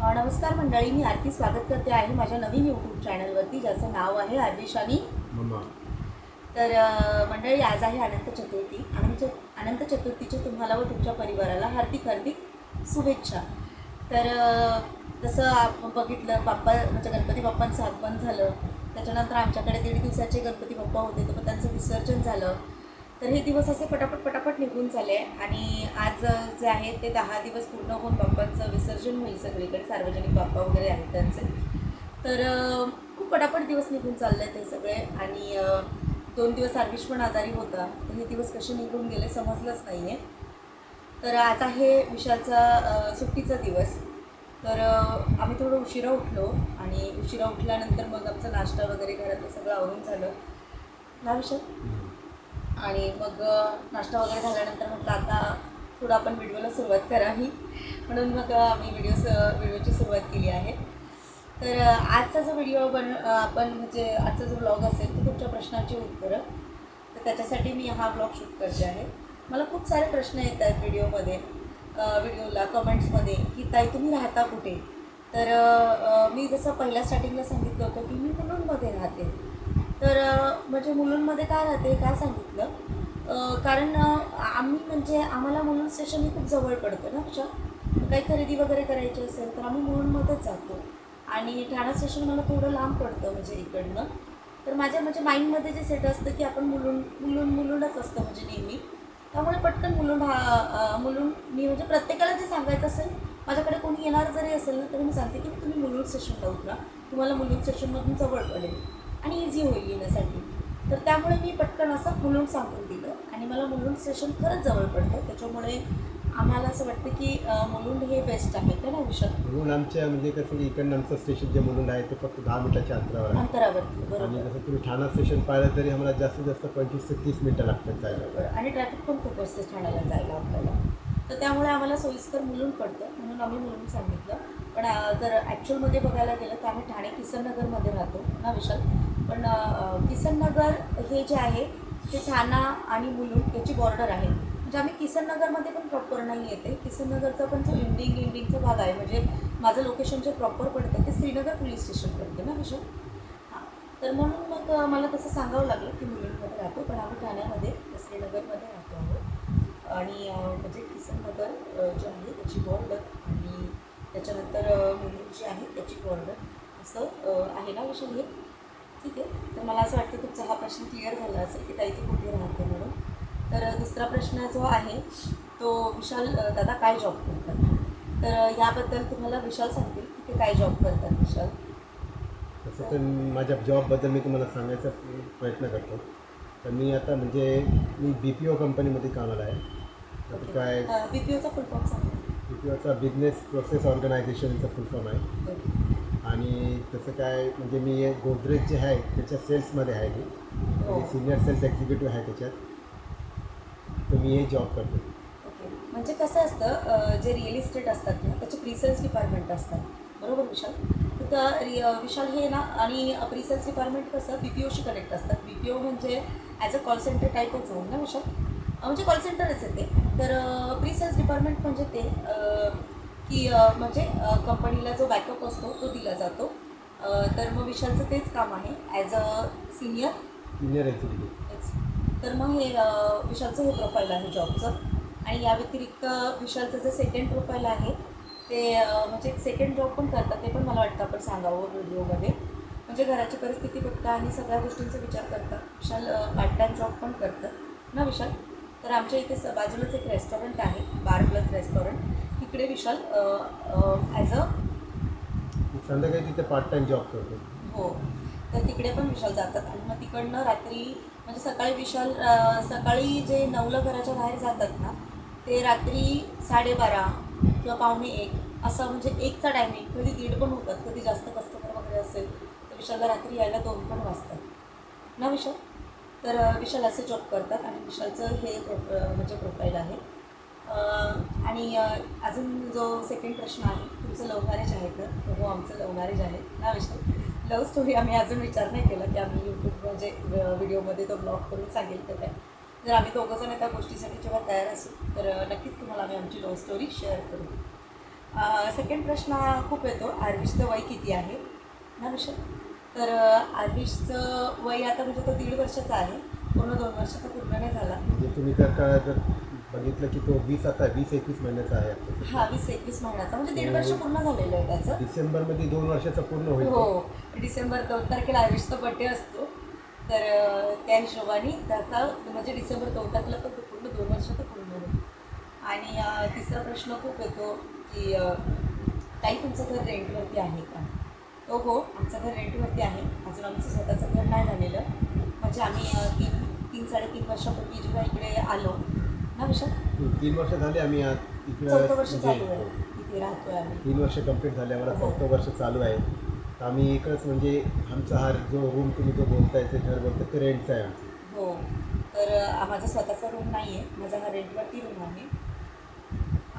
नमस्कार मंडळी मी आरती स्वागत करते आहे माझ्या नवीन यूट्यूब चॅनलवरती ज्याचं नाव आहे आरदेशानी मम्मा. तर मंडळी आज आहे अनंत चतुर्थी अनंत अनंत चतुर्थीच्या तुम्हाला व तुमच्या परिवाराला हार्दिक हार्दिक शुभेच्छा. तर जसं आपण बघितलं बाप्पा म्हणजे गणपती बाप्पांचं आगमन झालं. त्याच्यानंतर आमच्याकडे दीड दिवसाचे गणपती बाप्पा होते तर मग त्यांचं विसर्जन झालं. तर हे दिवस असे पटापट पटापट निघून चालले आणि आज जे आहे ते दहा दिवस पूर्ण होऊन बाप्पांचं विसर्जन होईल सगळीकडे. सार्वजनिक बाप्पा वगैरे आहेत त्यांचे. तर खूप पटापट दिवस निघून चालले ते सगळे. आणि दोन दिवस आर्विश पण आजारी होता. तर हे दिवस कसे निघून गेले समजलंच नाही आहे तर आज आहे विशालचा सुट्टीचा दिवस. तर आम्ही थोडं उशिरा उठलो. आणि उशिरा उठल्यानंतर मग आमचा नाश्ता वगैरे घरातलं सगळं आवरून झालं. ना विशाल? आणि मग नाश्ता वगैरे झाल्यानंतर म्हटलं आता थोडं आपण व्हिडिओला सुरुवात करावी. म्हणून मग आम्ही व्हिडिओ व्हिडिओची सुरुवात केली आहे. तर आजचा जो व्हिडिओ बन आपण म्हणजे आजचा जो ब्लॉग असेल तो तुमच्या प्रश्नांची उत्तरं. तर त्याच्यासाठी मी हा ब्लॉग शूट करते आहे. मला खूप सारे प्रश्न येत आहेत व्हिडिओमध्ये व्हिडिओला कमेंट्समध्ये की ताई तुम्ही राहता कुठे? तर मी जसं पहिल्या स्टार्टिंगला सांगितलं होतं की मी मुलुंडमध्ये राहते. तर म्हणजे मुलुंडमध्ये काय राहते काय सांगितलं? कारण आम्ही म्हणजे आम्हाला मुलुंड स्टेशन हे खूप जवळ पडतं ना अच्छा काही खरेदी वगैरे करायची असेल तर आम्ही मुलुंडमध्येच जातो. आणि ठाणा स्टेशन मला थोडं लांब पडतं म्हणजे इकडनं. तर माझ्या म्हणजे माइंडमध्ये जे सेट असतं की आपण मुलुंड मुलुंड मुलुंडच असतं म्हणजे नेहमी. त्यामुळे पटकन मुलुंड हा मुलुंड मी म्हणजे प्रत्येकाला जे सांगायचं असेल माझ्याकडे कोणी येणार जरी असेल ना तरी मी सांगते की तुम्ही मुलुंड स्टेशनला उतरा. तुम्हाला मुलुंड स्टेशनमधून जवळ पडेल. आणि इझी होईल येण्यासाठी. तर त्यामुळे मी पटकन असं मुलुंड सांगून दिलं. आणि मला मुलुंड स्टेशन खरंच जवळ पडतं त्याच्यामुळे आम्हाला असं वाटतं की मुलुंड हे बेस्ट आहे. का ना विषय म्हणून आमच्या म्हणजे कसं की इकडनं आमचं स्टेशन जे मुलुंड आहे ते फक्त दहा मिनिटाच्या अंतरावर आहे. अंतरावरती आणि बरोबर जसं तुम्ही ठाणा स्टेशन पाहिलं तरी आम्हाला जास्तीत जास्त पंचवीस ते तीस मिनिटं लागतात जायला. आणि ट्रॅफिक पण खूप असते ठाण्याला जायला आपल्याला. तर त्यामुळे आम्हाला सोयीस्कर मुलुंड पडतं. म्हणून आम्ही मुलुंड सांगितलं. पण जर ॲक्च्युअलमध्ये बघायला गेलं तर आम्ही ठाणे किसननगरमध्ये राहतो. ना विशाल? पण किसननगर हे जे आहे ते ठाणा आणि मुलुंड याची बॉर्डर आहे. म्हणजे आम्ही किसननगरमध्ये पण प्रॉपर नाही येते किसननगरचा पण जो इंडिंग इंडिंगचा भाग आहे. म्हणजे माझं लोकेशन जे प्रॉपर पडतं ते श्रीनगर पोलीस स्टेशन पडते ना विषय हां. तर म्हणून मग मला तसं सांगावं लागलं की मुलुंडमध्ये राहतो पण आम्ही ठाण्यामध्ये श्रीनगरमध्ये राहतो आहोत. आणि म्हणजे किसननगर जे आहे त्याची बॉर्डर आणि त्याच्यानंतर मुलुंड जी आहे त्याची बॉर्डर असं आहे ना विषय हे मला असं वाटतं तुमचा हा प्रश्न क्लिअर झाला असेल की ताई तू कुठे राहते म्हणून. तर दुसरा प्रश्न जो आहे तो विशाल दादा काय जॉब करतात? तर याबद्दल तुम्हाला विशाल सांगतील की ते काय जॉब करतात विशाल. तसं तर माझ्या जॉबबद्दल मी तुम्हाला सांगायचा प्रयत्न करतो. तर मी आता म्हणजे मी बी पी ओ कंपनीमध्ये कामाला आहे. तर काय बी पी ओचा फुल फॉर्म सांगा. बी पी ओचा बिझनेस प्रोसेस ऑर्गनायझेशनचा फुल फॉर्म आहे. आणि तसं काय म्हणजे मी गोदरेज जे आहे त्याच्या सेल्समध्ये आहे मी. हो. आणि सिनियर सेल्स एक्झिक्युटिव्ह आहे त्याच्यात. तर मी हे जॉब करतो. ओके. म्हणजे कसं असतं जे रिअल इस्टेट असतात ना त्याचे प्रिसेल्स डिपार्टमेंट असतात. बरोबर विशाल? तर विशाल हे ना आणि प्रिसेल्स डिपार्टमेंट कसं बी पी ओशी कनेक्ट असतात. बी पी ओ म्हणजे ॲज अ कॉल सेंटर टाईपच होईल ना विशाल? म्हणजे कॉल सेंटरच आहे ते. तर प्रिसेल्स डिपार्टमेंट म्हणजे ते की म्हणजे कंपनीला जो बॅकअप असतो तो दिला जातो. तर मग विशालचं तेच काम आहे. As a senior senior executive. तर मग हे विशालचं हे प्रोफाईल आहे जॉबचं आणि या व्यतिरिक्त विशालचं जे सेकंड प्रोफाईल आहे ते म्हणजे सेकंड जॉब पण करतात ते पण मला वाटतं आपण सांगावं व्हिडिओमध्ये. म्हणजे घराची परिस्थिती बघता आणि सगळ्या गोष्टींचा विचार करता. विशाल पार्ट टाईम जॉब पण करतं. ना विशाल? तर आमच्या इथे स बाजूलाच एक रेस्टॉरंट आहे बार प्लस रेस्टॉरंट तिकडे विशाल ॲज अ संध्याकाळी तिथे पार्ट टाईम जॉब करतो. हो. तर तिकडे पण विशाल जातात. आणि मग तिकडनं रात्री म्हणजे सकाळी विशाल सकाळी जे नऊला घराच्या बाहेर जातात ना ते रात्री साडेबारा किंवा पावणे एक असं म्हणजे एकचा टायमिंग कधी दीड पण होतात कधी जास्त कस्टमर वगैरे असेल तर विशालला रात्री यायला दोन पण वाजतात. ना विशाल? तर विशाल असे जॉब करतात आणि विशालचं हे प्रोफ म्हणजे प्रोफाईल आहे. आणि अजून जो सेकंड प्रश्न आहे तुमचं लव्ह मॅरेज आहे का? तर हो आमचं लव्ह मॅरेज आहे. ना विषय लव्ह स्टोरी आम्ही अजून विचार नाही केला की आम्ही यूट्यूब म्हणजे व्हिडिओमध्ये तो ब्लॉग करून सांगेल तर काय? जर आम्ही दोघं जण त्या गोष्टीसाठी जेव्हा तयार असू तर नक्कीच तुम्हाला आम्ही आमची लव्ह स्टोरी शेअर करू. सेकंड प्रश्न हा खूप येतो आर्विशचं वय किती आहे? ना विषय तर आर्विशचं वय आता म्हणजे तो दीड वर्षाचा आहे. पूर्ण दोन वर्षाचा पूर्ण नाही झाला. म्हणजे तुम्ही त्या काळात बघितलं की तो वीस आता वीस एकवीस महिन्याचा आहे. हा वीस एकवीस महिन्याचा. म्हणजे दीड वर्ष पूर्ण झालेलं आहे त्याचं. डिसेंबरमध्ये दोन वर्षाचा पूर्ण होईल हो डिसेंबर दोन तारखेला आयुषचा बड्डे असतो. तर त्या हिशोबाने त्याचा म्हणजे डिसेंबर दोन तारखेला तो पूर्ण दोन वर्षाचा पूर्ण होईल. आणि तिसरा प्रश्न खूप येतो की ताई तुमचं घर रेंटवरती आहे का? तो हो आमचं घर रेंटवरती आहे. अजून आमचं स्वतःचं घर नाही झालेलं. म्हणजे आम्ही तीन तीन साडेतीन वर्षापूर्वी जेव्हा इकडे आलो ना विशाल तीन वर्ष झाले आम्ही आज चौथं वर्ष चालू हो. आहे इथे राहतोय आम्ही. तीन वर्ष कंप्लीट झाले आम्हाला हो. चौथं वर्ष चालू आहे. तर आम्ही एकच म्हणजे आमचा हा जो रूम तुम्ही जो बोलताय ते घर बोलताय ते रेंटचा आहे आमचं. हो. तर अ, माझा स्वतःचा रूम नाही आहे माझा हा रेंटवरती रूम आहे.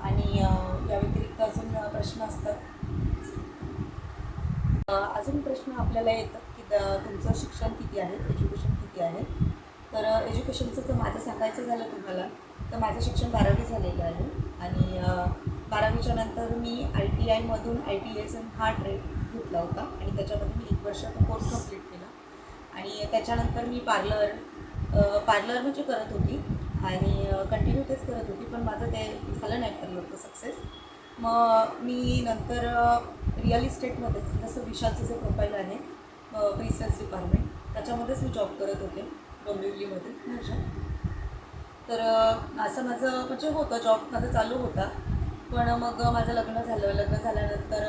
आणि अ, या व्यतिरिक्त अजून अ, प्रश्न असतात. अ, अजून प्रश्न आपल्याला येतात की द- तुमचं शिक्षण किती आहे? एज्युकेशन किती आहे? तर एज्युकेशनचं जर माझं सांगायचं झालं तुम्हाला. तर माझं शिक्षण बारावी झालेलं आहे. आणि बारावीच्या नंतर मी आय टी आयमधून आय टी एस एम हा ट्रेड घेतला होता. आणि त्याच्यामध्ये मी एक वर्ष कोर्स कंप्लीट केला. आणि त्याच्यानंतर मी पार्लर पार्लर म्हणजे करत होती. आणि कंटिन्यू तेच करत होती. पण माझं ते झालं नाही पार्लरचं सक्सेस मग मी नंतर रिअल इस्टेटमध्येच जसं विशालचं जे प्रोफाईल आहे रिसर्च डिपार्टमेंट त्याच्यामध्येच मी जॉब करत होते डोंबिवलीमध्ये माझ्या तर असं माझं म्हणजे होतं जॉब माझं चालू होता. पण मग माझं लग्न झालं. लग्न झाल्यानंतर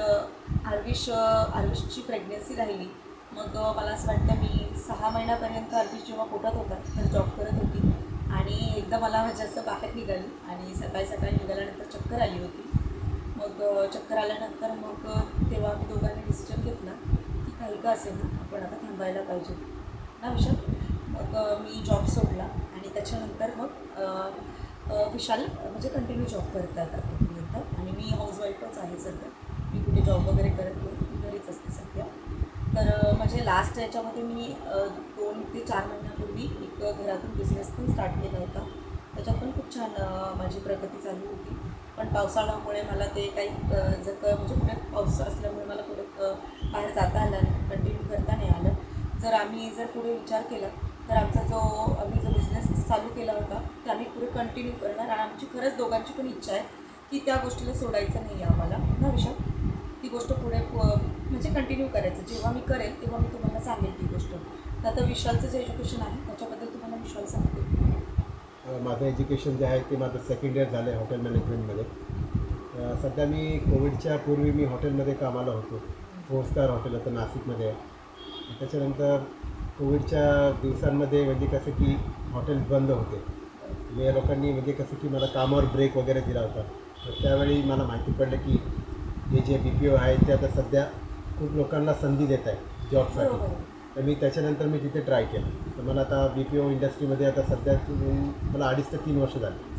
आर्विश आर्विशची प्रेग्नेन्सी राहिली. मग मला असं वाटतं मी सहा महिन्यापर्यंत आर्विश जेव्हा पोटात होता तर जॉब करत होती. आणि एकदा मला म्हणजे असं बाहेर निघाली आणि सकाळी सकाळी निघाल्यानंतर चक्कर आली होती. मग चक्कर आल्यानंतर मग तेव्हा आम्ही दोघांनी डिसिजन घेतला की काही का असेल ना आपण आता थांबायला पाहिजे. ना विषय मग मी जॉब सोडला त्याच्यानंतर मग विशाल म्हणजे कंटिन्यू जॉब करतात आतापर्यंत. आणि मी हाऊसवाईफच आहे सध्या. मी कुठे जॉब वगैरे करत नाही. मी घरीच असते सध्या. तर म्हणजे लास्ट याच्यामध्ये मी दोन ते चार महिन्यापूर्वी एक घरातून बिझनेस पण स्टार्ट केला होता. त्याच्यात पण खूप छान माझी प्रगती चालू होती. पण पावसाळ्यामुळे मला ते काही जर म्हणजे पुढे पाऊस असल्यामुळे मला पुढे बाहेर जाता आलं नाही. कंटिन्यू करता नाही आलं. जर आम्ही जर पुढे विचार केला तर आमचा जो आम्ही जो बिझनेस चालू केला होता ते आम्ही पुढे कंटिन्यू करणार. आणि आमची खरंच दोघांची पण इच्छा आहे की त्या गोष्टीला सोडायचं नाही आहे आम्हाला. ना विशाल? ती गोष्ट पुढे म्हणजे कंटिन्यू करायचं. जेव्हा मी करेल तेव्हा मी तुम्हाला सांगेल ती गोष्ट. तर आता विशालचं जे एज्युकेशन आहे त्याच्याबद्दल तुम्हाला विशाल सांगते. माझं एज्युकेशन जे आहे ते माझं सेकंड इयर झालं आहे हॉटेल मॅनेजमेंटमध्ये सध्या मी कोविडच्या पूर्वी मी हॉटेलमध्ये कामाला होतो. फोर स्टार हॉटेल होतं नाशिकमध्ये आहे. त्याच्यानंतर कोविडच्या दिवसांमध्ये म्हणजे कसं की हॉटेल बंद होते. म्हणजे लोकांनी म्हणजे कसं की मला कामावर ब्रेक वगैरे दिला होता. तर त्यावेळी मला माहिती पडलं की हे जे बी पी ओ आहे ते आता सध्या खूप लोकांना संधी देत आहे जॉबसाठी. तर मी त्याच्यानंतर मी तिथे ट्राय केलं. तर मला आता बी पी ओ इंडस्ट्रीमध्ये आता सध्या मला अडीच ते तीन वर्ष झाली.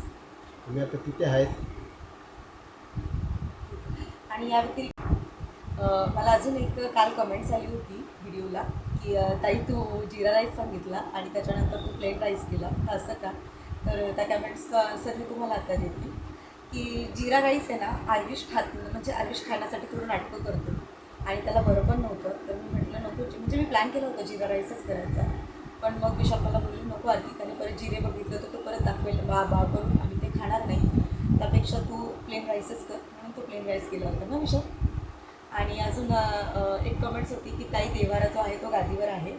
मी आता तिथे आहे आणि या व्यतिरिक्त मला अजून एक काल कमेंट्स आली होती व्हिडिओला की ताई तू जिरा राईस सांगितला आणि त्याच्यानंतर तू प्लेन राईस केला. तर असं का? तर त्या कमेंट्सचा सर मी तुम्हाला आता देते की जिरा राईस आहे ना आयुष खात म्हणजे आयुष खाण्यासाठी थोडं नाटकं करतो. आणि त्याला बरं पण नव्हतं. तर मी म्हटलं नको म्हणजे मी प्लॅन केला होता जिरा राईसच करायचा. पण मग मी मला बोलली नको आधी त्याने परत जिरे बघितलं तर तो परत दाखवेल. बा बा करून आम्ही ते खाणार नाही. त्यापेक्षा तू प्लेन राईसच कर. म्हणून तो प्लेन राईस केला होता ना विशाल? आणि अजून एक कमेंट्स होती की ताई देवारा जो आहे तो गादीवर आहे.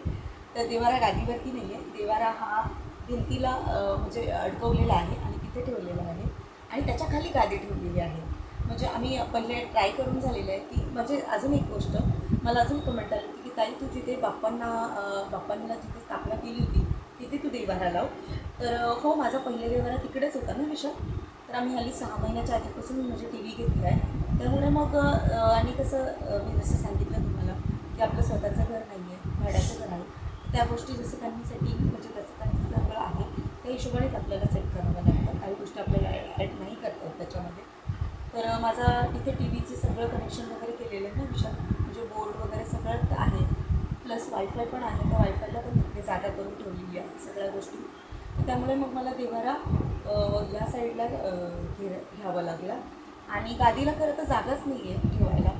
तर देवारा गादीवरती नाही आहे देवारा हा भिंतीला म्हणजे अडकवलेला आहे आणि तिथे ठेवलेला आहे. आणि त्याच्याखाली गादी ठेवलेली आहे. म्हणजे आम्ही पहिले ट्राय करून झालेलं आहे की म्हणजे अजून एक गोष्ट मला अजून कमेंट आली होती की ताई तू जिथे बाप्पांना बाप्पांना जिथे स्थापना केली होती तिथे तू देवारा लाव. तर हो माझा पहिले देवारा तिकडेच होता ना विषय तर आम्ही हल्ली सहा महिन्याच्या आधीपासून म्हणजे टी व्ही घेतला आहे. त्यामुळे मग आणि कसं मी जसं सांगितलं तुम्हाला की आपलं स्वतःचं घर नाही आहे भाड्याचं घर आहे त्या गोष्टी जसं त्यांच्यासाठी म्हणजे कसं त्यांचं सगळं आहे त्या हिशोबानेच आपल्याला सेट करावं लागतं. काही गोष्टी आपल्याला ॲड नाही करता येत त्याच्यामध्ये. तर माझा तिथे टी व्हीचे सगळं कनेक्शन वगैरे केलेलं आहे ना विशाल? म्हणजे बोर्ड वगैरे सगळं आहे. प्लस वायफाय पण आहे त्या वायफायला पण तिथे जागा करून ठेवलेली आहे सगळ्या गोष्टी. तर त्यामुळे मग मला देवारा ह्या या साईडला घे घ्यावा लागला. आणि गादीला खरं तर जागाच नाही आहे ठेवायला.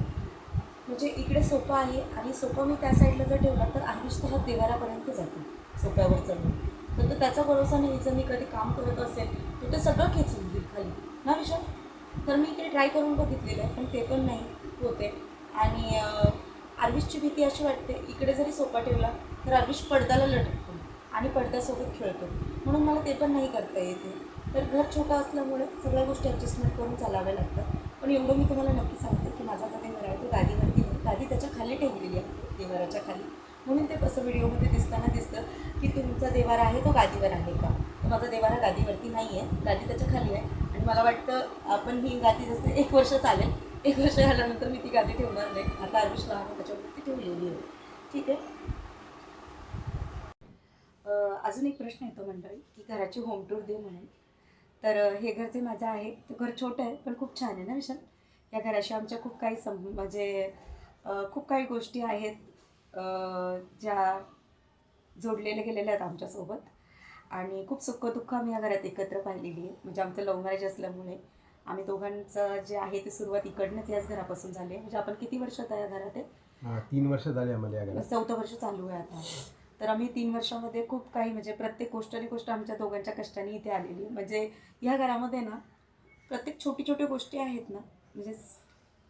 म्हणजे इकडे सोफा आहे आणि सोफा मी त्या साईडला जर ठेवला तर आयुष हा देवारापर्यंत जातो सोफ्यावर चढून तर तो त्याचा भरोसा नाही जर मी कधी काम करत असेल तर ते सगळं खेचून घेईल खाली. ना विशाल? तर मी ते ट्राय करून बघितलेलं आहे पण ते पण नाही होते. आणि आर्विशची भीती अशी वाटते इकडे जरी सोपा ठेवला तर आर्विश पडद्याला लटकतो आणि पडद्यासोबत खेळतो. म्हणून मला ते पण नाही करता येते तर घर छोटं असल्यामुळे सगळ्या गोष्टी ॲडजस्टमेंट करून चालाव्या लागतात. पण एवढं मी तुम्हाला नक्की सांगते की माझा जो देवर आहे तो गादीवरती गादी त्याच्याखाली ठेवलेली आहे देवाराच्या खाली. म्हणून ते कसं व्हिडिओमध्ये दिसताना दिसतं की तुमचा देवारा आहे तो गादीवर आहे का? तर माझा देवारा गादीवरती नाही आहे गादी त्याच्याखाली आहे. आणि मला वाटतं आपण ही गादी जसं एक वर्ष चालेल एक वर्ष झाल्यानंतर मी ती गादी ठेवणार नाही. आता आयुष लहान त्याच्यावरती ठेवलेली आहे. ठीक आहे? अजून एक प्रश्न येतो मंडळी की घराची होम टूर दे म्हणून. तर हे घर जे माझं आहे ते घर छोटं आहे पण खूप छान आहे ना विशाल? या घराशी आमच्या खूप काही सम म्हणजे खूप काही गोष्टी आहेत ज्या जोडलेल्या गेलेल्या आहेत आमच्यासोबत. आणि खूप सुखदुःख आम्ही या घरात एकत्र पाहिलेली आहे. म्हणजे आमचं लव्ह मॅरेज असल्यामुळे आम्ही दोघांचं जे आहे ते सुरुवात इकडनंच याच घरापासून झाली आहे. म्हणजे आपण किती वर्षात आहे या घरात आहे? तीन वर्ष झाली आम्हाला या घरात. चौथं वर्ष चालू आहे आता. तर आम्ही तीन वर्षामध्ये खूप काही म्हणजे प्रत्येक गोष्ट आणि गोष्ट आमच्या दोघांच्या कष्टाने इथे आलेली. म्हणजे ह्या घरामध्ये ना प्रत्येक छोटी छोटी गोष्टी आहेत ना म्हणजे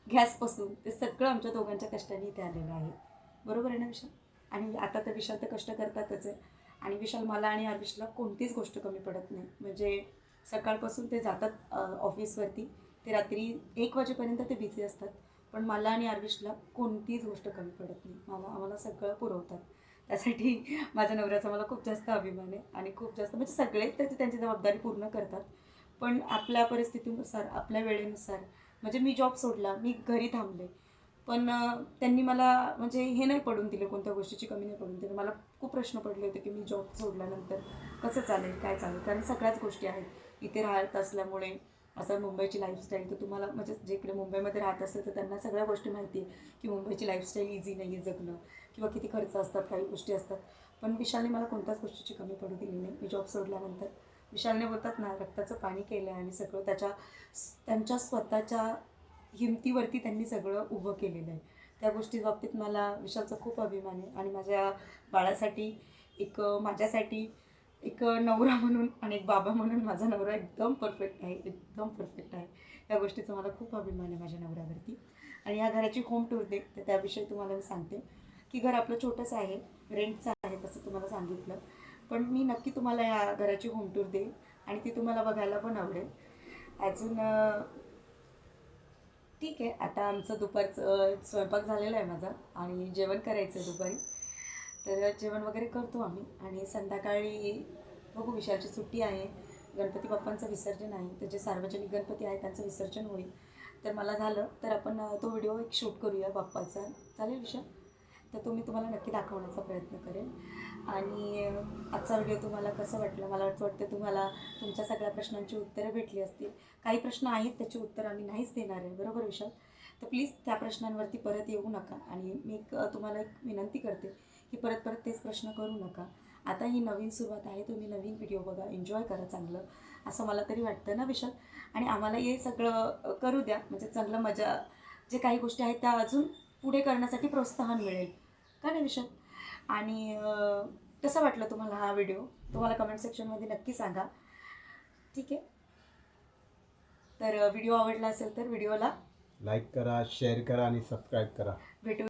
गॅसपासून ते सगळं आमच्या दोघांच्या कष्टाने इथे आलेलं आहे. बरोबर आहे ना विशाल? आणि आता तर विशाल तर कष्ट करतातच आहे. आणि विशाल मला आणि आर्विशला कोणतीच गोष्ट कमी पडत नाही. म्हणजे सकाळपासून ते जातात ऑफिसवरती. ते रात्री एक वाजेपर्यंत ते बिझी असतात. पण मला आणि आर्विशला कोणतीच गोष्ट कमी पडत नाही. मला आम्हाला सगळं पुरवतात. त्यासाठी माझ्या नवऱ्याचा मला खूप जास्त अभिमान आहे आणि खूप जास्त म्हणजे सगळे त्याची त्यांची जबाबदारी पूर्ण करतात. पण आपल्या परिस्थितीनुसार आपल्या वेळेनुसार म्हणजे मी जॉब सोडला मी घरी थांबले. पण त्यांनी मला म्हणजे हे नाही पडून दिले कोणत्या गोष्टीची कमी नाही पडून दिली. मला खूप प्रश्न पडले होते की मी जॉब सोडल्यानंतर कसं चालेल काय चालेल? कारण सगळ्याच गोष्टी आहेत. इथे राहत असल्यामुळे असं मुंबईची लाईफस्टाईल तर तुम्हाला म्हणजे जे इकडे मुंबईमध्ये राहत असेल तर त्यांना सगळ्या गोष्टी माहिती आहे की मुंबईची लाईफस्टाईल इझी नाही आहे जगणं किंवा किती खर्च असतात काही गोष्टी असतात. पण विशालने मला कोणत्याच गोष्टीची कमी पडू दिली नाही. मी जॉब सोडल्यानंतर विशालने बोलतात ना रक्ताचं पाणी केलं आहे आणि सगळं त्याच्या त्यांच्या स्वतःच्या हिमतीवरती त्यांनी सगळं उभं केलेलं आहे. त्या गोष्टी बाबतीत मला विशालचा खूप अभिमान आहे आणि माझ्या बाळासाठी एक माझ्यासाठी एक नवरा म्हणून आणि एक बाबा म्हणून माझा नवरा एकदम परफेक्ट आहे एकदम परफेक्ट आहे. या गोष्टीचा मला खूप अभिमान आहे माझ्या नवऱ्यावरती. आणि या घराची होम टूर दे तर त्याविषयी तुम्हाला मी सांगते. की घर आपलं छोटंसं आहे रेंटचं आहे तसं तुम्हाला सांगितलं. पण मी नक्की तुम्हाला या घराची होम टूर देईन आणि ती तुम्हाला बघायला पण आवडेल. अजून ठीक आहे. आता आमचं दुपारचं स्वयंपाक झालेला आहे माझा आणि जेवण करायचं आहे दुपारी. तर जेवण वगैरे करतो आम्ही. आणि संध्याकाळी बघू विशालची सुट्टी आहे. गणपती बाप्पांचं विसर्जन आहे. तर जे सार्वजनिक गणपती आहे त्यांचं विसर्जन होईल. तर मला झालं तर आपण तो व्हिडिओ एक शूट करूया बाप्पाचा. चालेल विशाल? तर तो मी तुम्हाला नक्की दाखवण्याचा प्रयत्न करेन. आणि आजचा व्हिडिओ तुम्हाला कसं वाटलं? मला असं वाटतं तुम्हाला तुमच्या सगळ्या प्रश्नांची उत्तरं भेटली असतील. काही प्रश्न आहेत त्याची उत्तरं आम्ही नाहीच देणार आहे. बरोबर विशाल? तर प्लीज त्या प्रश्नांवरती परत येऊ नका. आणि मी एक तुम्हाला एक विनंती करते. की परत परत तेच प्रश्न करू नका. आता ही नवीन सुरुवात आहे तुम्ही नवीन व्हिडिओ बघा एन्जॉय करा चांगलं असं मला तरी वाटतं ना विशाल? आणि आम्हाला हे सगळं करू द्या. म्हणजे चांगलं मजा जे काही गोष्टी आहेत त्या अजून पुढे करण्यासाठी प्रोत्साहन मिळेल. का नाही विशाल? आणि कसं वाटलं तुम्हाला हा व्हिडिओ तुम्हाला कमेंट सेक्शनमध्ये नक्की सांगा. ठीक आहे? तर व्हिडिओ आवडला असेल तर व्हिडिओला लाईक करा शेअर करा आणि सबस्क्राईब करा. भेटू